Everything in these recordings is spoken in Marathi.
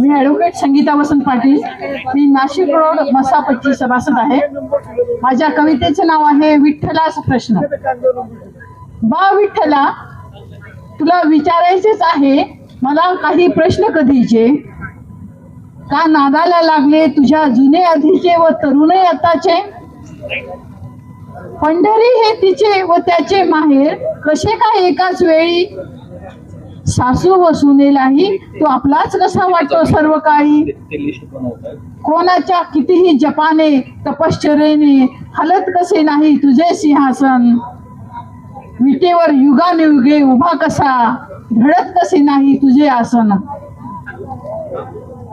मी ॲडव्होकेट संगीता वसंत पाटील. मी नाशिक रोड मसापची सभासद आहे. माझ्या कवितेचे नाव आहे विठ्ठलाच प्रश्न. बा विठ्ठला तुला विचारायचेच आहे मला काही प्रश्न कधीचे? का नादाला लागले तुझ्या जुने आधीचे व तरुणही आताचे पंढरी हे तिचे व त्याचे माहेर कसे काय एकाच वेळी? सासू व सुनेलाही तो आपलाच कसा वाटतो सर्व काही? कोणाच्या कितीही जपाने तपश्चरेने हलत कसे नाही तुझे सिंहासन? विटेवर युगानुयुगे उभा कसा? धडत कसे नाही तुझे आसन?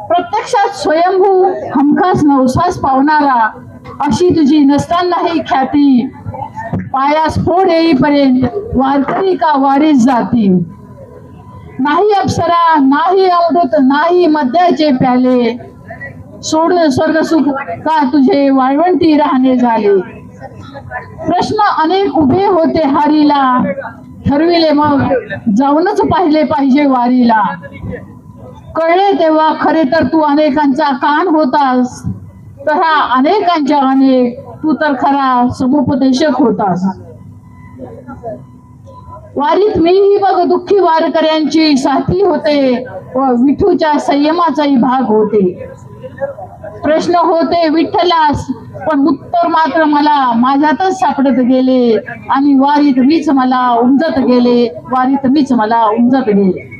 प्रत्यक्षात स्वयंभू हमखास नवसास पावणारा अशी तुझी नसतानाही ख्याती. पायास फोड येईपर्यंत वारकरी का वारीस जाती नाही अप्सरा नाही अमृत नाही मद्याचे प्याले. सोडून स्वर्गसुख का तुझे वाळवंटी राहणे झाले? प्रश्न अनेक उभे होते हारीला. ठरविले मग जाऊनच पाहिले पाहिजे वारीला. कळले तेव्हा खरे तर तू अनेकांचा कान होतास. तर हा अनेकांच्या अनेक तू तर खरा समुपदेशक होतास. वारीत मीही बघ दुःखी वारकऱ्यांची साथी होते व विठूच्या संयमाचाही भाग होते. प्रश्न होते विठ्ठलास पण उत्तर मात्र मला माझ्यातच सापडत गेले. आणि वारीत मीच मला उमजत गेले वारीत मीच मला उमजत गेले.